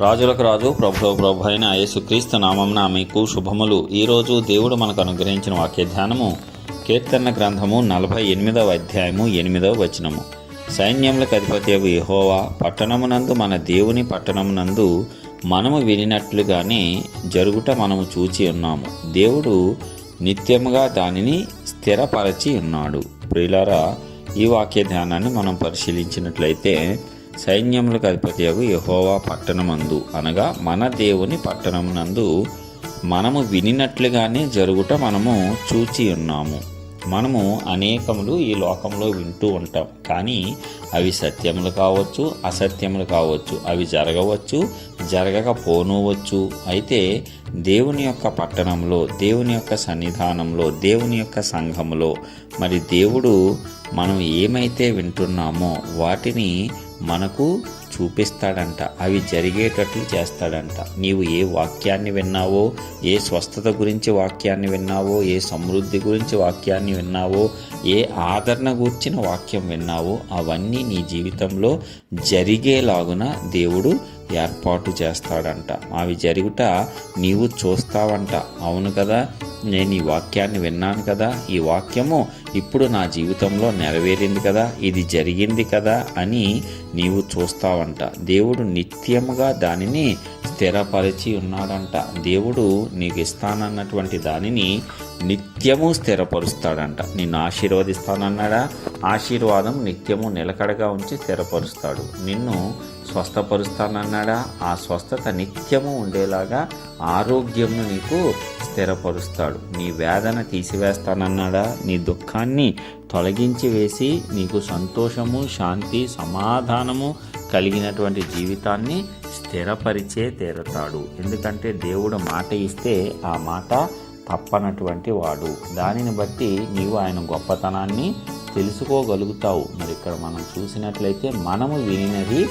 రాజులకు రాజు ప్రభు ప్రభు అయిన యేసుక్రీస్తు నామంన మీకు శుభములు. ఈరోజు దేవుడు మనకు అనుగ్రహించిన వాక్య ధ్యానము కీర్తన గ్రంథము నలభై ఎనిమిదవ అధ్యాయము ఎనిమిదవ వచనము. సైన్యములకు అధిపతి యెహోవా పట్టణమునందు మన దేవుని పట్టణమునందు మనము వినినట్లుగానే జరుగుట మనము చూచి ఉన్నాము. దేవుడు నిత్యముగా దానిని స్థిరపరచి ఉన్నాడు. ప్రియులారా ఈ వాక్య ధ్యానాన్ని మనం పరిశీలించినట్లయితే సైన్యములకు అధిపతి యహోవా పట్టణమందు. అనగా మన దేవుని పట్టణమునందు మనము వినినట్లుగానే జరుగుట మనము చూచి ఉన్నాము. మనము అనేకములు ఈ లోకంలో వింటూ ఉంటాం. కానీ అవి సత్యములు కావచ్చు అసత్యములు కావచ్చు అవి జరగవచ్చు జరగకపోనవచ్చు అయితే దేవుని యొక్క పట్టణంలో దేవుని యొక్క సన్నిధానంలో దేవుని యొక్క సంఘములో మరి దేవుడు మనం ఏమైతే వింటున్నామో వాటిని మనకు చూపిస్తాడంట. అవి జరిగేటట్లు చేస్తాడంట. నీవు ఏ వాక్యాన్ని విన్నావో ఏ స్వస్థత గురించి వాక్యాన్ని విన్నావో ఏ సమృద్ధి గురించి వాక్యాన్ని విన్నావో ఏ ఆదరణ గూర్చిన వాక్యం విన్నావో అవన్నీ నీ జీవితంలో జరిగేలాగున దేవుడు ఏర్పాటు చేస్తాడంట. అవి జరుగుట నీవు చూస్తావంట. అవును కదా? నేను ఈ వాక్యాన్ని విన్నాను కదా. ఈ వాక్యము ఇప్పుడు నా జీవితంలో నెరవేరింది కదా. ఇది జరిగింది కదా అని నీవు చూస్తావంట. దేవుడు నిత్యముగా దానిని స్థిరపరిచి ఉన్నాడంట. దేవుడు నీకు ఇస్తానన్నటువంటి దానిని నిత్యము స్థిరపరుస్తాడంట. నిన్ను ఆశీర్వదిస్తానన్నాడా? ఆశీర్వాదం నిత్యము నిలకడగా ఉంచి స్థిరపరుస్తాడు. నిన్ను స్వస్థపరుస్తానన్నాడా? ఆ స్వస్థత నిత్యము ఉండేలాగా ఆరోగ్యంను నీకు స్థిరపరుస్తాడు. నీ వేదన తీసివేస్తానన్నాడా? నీ దుఃఖాన్ని తొలగించి వేసి నీకు సంతోషము శాంతి సమాధానము కలిగినటువంటి జీవితాన్ని స్థిరపరిచే తీరతాడు. ఎందుకంటే దేవుడు మాట ఇస్తే ఆ మాట తప్పనటువంటి వాడు. దానిని బట్టి నీవు ఆయన గొప్పతనాన్ని తెలుసుకోగలుగుతావు. మరి ఇక్కడ మనం చూసినట్లయితే మనము వినినది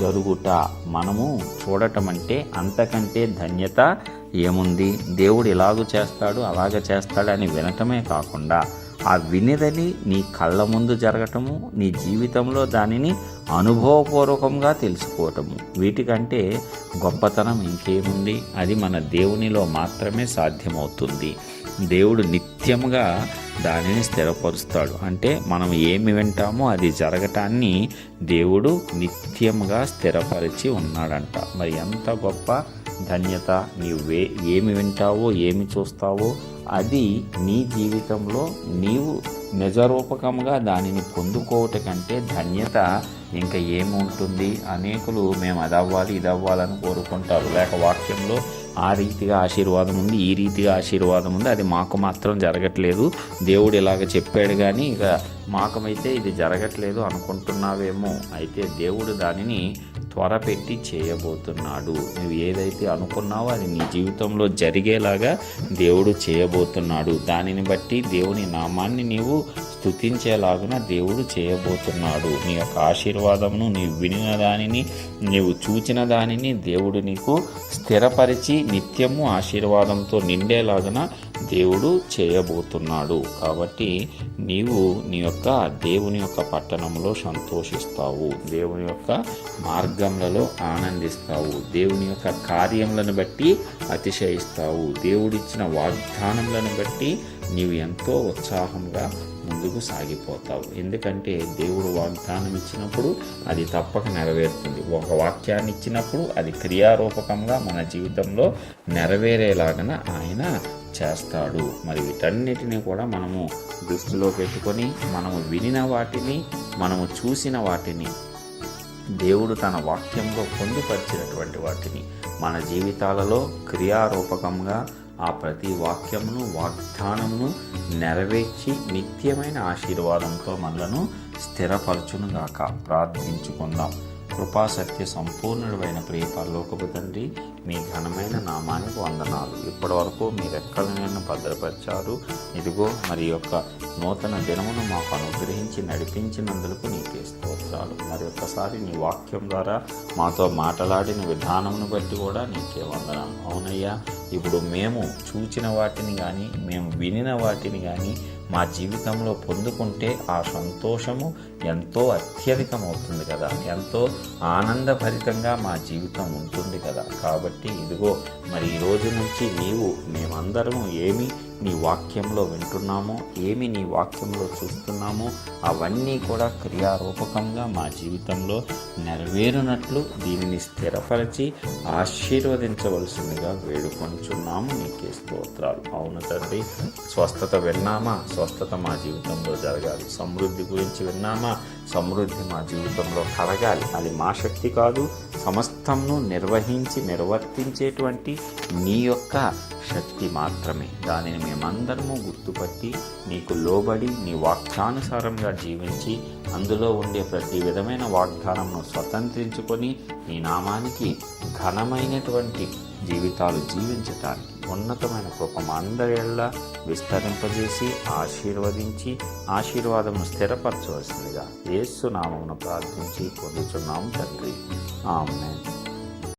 జరుగుట. మనము చూడటం అంటే అంతకంటే ధన్యత ఏముంది? దేవుడు ఇలాగూ చేస్తాడు అలాగ చేస్తాడు అని వినటమే కాకుండా ఆ వినిదని నీ కళ్ళ ముందు జరగటము నీ జీవితంలో దానిని అనుభవపూర్వకంగా తెలుసుకోవటము. వీటికంటే గొప్పతనం ఇంకేముంది? అది మన దేవునిలో మాత్రమే సాధ్యమవుతుంది. దేవుడు నిత్యముగా దానిని స్థిరపరుస్తాడు. అంటే మనం ఏమి వింటామో అది జరగటాన్ని దేవుడు నిత్యంగా స్థిరపరిచి ఉన్నాడంట. మరి ఎంత గొప్ప ధన్యత నీవే వే ఏమి వింటావో ఏమి చూస్తావో అది నీ జీవితంలో నీవు నిజరూపకంగా దానిని పొందుకోవట కంటే ధన్యత ఇంకా ఏముంటుంది అనేకులు మేము అది అవ్వాలి ఇది అవ్వాలని కోరుకుంటారు. లేక వాక్యంలో ఆ రీతిగా ఆశీర్వాదం ఉంది ఈ రీతిగా ఆశీర్వాదం ఉంది. అది మాకు మాత్రం జరగట్లేదు. దేవుడు ఇలాగ చెప్పాడు కానీ ఇక మాకమైతే ఇది జరగట్లేదు అనుకుంటున్నావేమో. అయితే దేవుడు దానిని త్వరపెట్టి చేయబోతున్నాడు. నువ్వు ఏదైతే అనుకున్నావో అది నీ జీవితంలో జరిగేలాగా దేవుడు చేయబోతున్నాడు. దానిని బట్టి దేవుని నామాన్ని నీవు స్థుతించేలాగున దేవుడు చేయబోతున్నాడు. నీ యొక్క ఆశీర్వాదమును నీవు వినిన దానిని నీవు చూచిన దానిని దేవుడు నీకు స్థిరపరిచి నిత్యము ఆశీర్వాదంతో నిండేలాగున దేవుడు చేయబోతున్నాడు. కాబట్టి నీవు నీ యొక్క దేవుని యొక్క పట్టణంలో సంతోషిస్తావు. దేవుని యొక్క మార్గంలో ఆనందిస్తావు. దేవుని యొక్క కార్యములను బట్టి అతిశయిస్తావు. దేవుడిచ్చిన వాగ్దానములను బట్టి నీవు ఎంతో ఉత్సాహంగా ముందుకు సాగిపోతావు. ఎందుకంటే దేవుడు వాగ్దానం ఇచ్చినప్పుడు అది తప్పక నెరవేరుతుంది. ఒక వాక్యాన్ని ఇచ్చినప్పుడు అది క్రియారూపకంగా మన జీవితంలో నెరవేరేలాగన ఆయన చేస్తాడు. మరి వీటన్నిటిని కూడా మనము దృష్టిలో పెట్టుకొని మనము వినిన వాటిని మనము చూసిన వాటిని దేవుడు తన వాక్యంలో పొందుపరిచినటువంటి వాటిని మన జీవితాలలో క్రియారూపకంగా ఆ ప్రతి వాక్యమును వాగ్దానమును నెరవేర్చి నిత్యమైన ఆశీర్వాదంతో మనలను స్థిరపరచునుగాక. ప్రార్థించుకుందాం. కృపా సత్య సంపూర్ణుడైన ప్రియ పరలోకపు తండ్రి మీ ఘనమైన నామానికి వందనాలు. ఇప్పటి వరకు మీరు ఎక్కడ నన్ను భద్రపరిచారు? ఇదిగో మరి యొక్క నూతన దినమును మాకు అనుగ్రహించి నడిపించినందుకు నీకే స్తోత్రాలు. మరి ఒక్కసారి నీ వాక్యం ద్వారా మాతో మాట్లాడిన విధానమును బట్టి కూడా నీకే వందనాలు. అవునయ్యా ఇప్పుడు మేము చూచిన వాటిని కానీ మేము వినిన వాటిని కానీ మా జీవితంలో పొందుకుంటే ఆ సంతోషము ఎంతో అత్యధికమవుతుంది కదా. ఎంతో ఆనందభరితంగా మా జీవితం ఉంటుంది కదా. కాబట్టి ఇదిగో మరి ఈ రోజు నుంచి నీవు మేమందరం ఏమి నీ వాక్యంలో వింటున్నామో ఏమి నీ వాక్యంలో చూస్తున్నామో అవన్నీ కూడా క్రియారూపకంగా మా జీవితంలో నెరవేరునట్లు దీనిని స్థిరపరిచి ఆశీర్వదించవలసిందిగా వేడుకొంచున్నాము. నీకే స్తోత్రాలు. అవును తండ్రి స్వస్థత విన్నామా? స్వస్థత మా జీవితంలో జరగాలి. సమృద్ధి గురించి విన్నామా? సమృద్ధి మా జీవితంలో కలగాలి. అది మా శక్తి కాదు సమస్తంను నిర్వహించి నిర్వర్తించేటువంటి నీ యొక్క శక్తి మాత్రమే. దానిని మేమందరము గుర్తుపట్టి నీకు లోబడి నీ వాక్యానుసారంగా జీవించి అందులో ఉండే ప్రతి విధమైన వాగ్దానంను స్వతంత్రించుకొని నీ నామానికి ఘనమైనటువంటి జీవితాలు జీవించటానికి ఉన్నతమైన కృపం అందరిలా విస్తరింపజేసి ఆశీర్వదించి ఆశీర్వాదము స్థిరపరచవలసిందిగా ఏసునామమును ప్రార్థించి పొందుతున్నాము తండ్రి. Amen.